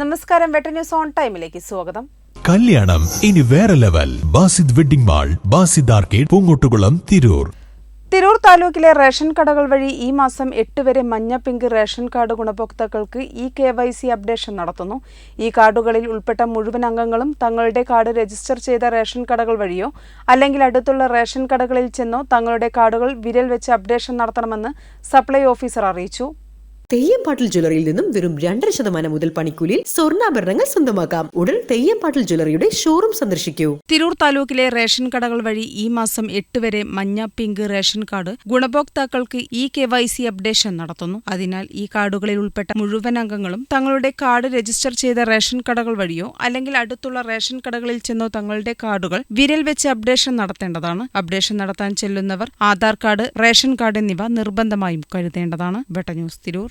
നമസ്കാരം വെട്ട news on ടൈമിലേക്ക് സ്വാഗതം. കല്യാണം ഇനി വേറെ level. Basid wedding mall Basid arcade Poongottukulam Tirur. Tirur താലൂക്കിലെ റേഷൻ കടകൾ വഴി ഈ മാസം എട്ട് വരെ മഞ്ഞ പിങ്ക് റേഷൻ കാർഡ് ഗുണഭോക്താക്കൾക്ക് e K Y C updation നടത്തുന്നു. ഈ കാർഡുകളിൽ ഉൾപ്പെട്ട മുഴുവൻ അംഗങ്ങളും തങ്ങളുടെ കാർഡ് രജിസ്റ്റർ ചെയ്ത റേഷൻ കടകൾ വഴിയോ അല്ലെങ്കിൽ അടുത്തുള്ള റേഷൻ കടകളിൽ ചെന്നോ തങ്ങളുടെ കാർഡുകൾ വിരൽ വെച്ച് അപ്ഡേഷൻ നടത്തണമെന്ന് സപ്ലൈ ഓഫീസർ അറിയിച്ചു. തെയ്യംപാട്ടിൽ ജ്വല്ലറിയിൽ നിന്നും വെറും രണ്ടര ശതമാനം മുതൽ പണിക്കൂലിയിൽ സ്വർണാഭരണങ്ങൾ സ്വന്തമാക്കാം. ഉടൻ തെയ്യംപാട്ടിൽ ജ്വല്ലറിയുടെ ഷോറൂം സന്ദർശിക്കൂ. തിരൂർ താലൂക്കിലെ റേഷൻ കടകൾ വഴി ഈ മാസം എട്ട് വരെ മഞ്ഞ പിങ്ക് റേഷൻ കാർഡ് ഗുണഭോക്താക്കൾക്ക് e K Y C updation നടത്തുന്നു. അതിനാൽ ഈ കാർഡുകളിൽ ഉൾപ്പെട്ട മുഴുവൻ അംഗങ്ങളും തങ്ങളുടെ കാർഡ് രജിസ്റ്റർ ചെയ്ത റേഷൻ കടകൾ വഴിയോ അല്ലെങ്കിൽ അടുത്തുള്ള റേഷൻ കടകളിൽ ചെന്നോ തങ്ങളുടെ കാർഡുകൾ വിരൽ വെച്ച് അപ്ഡേഷൻ നടത്തേണ്ടതാണ്. അപ്ഡേഷൻ നടത്താൻ ചെല്ലുന്നവർ ആധാർ കാർഡ് റേഷൻ കാർഡ് എന്നിവ നിർബന്ധമായും കരുതേണ്ടതാണ്. ബെട്ട ന്യൂസ് തിരൂർ.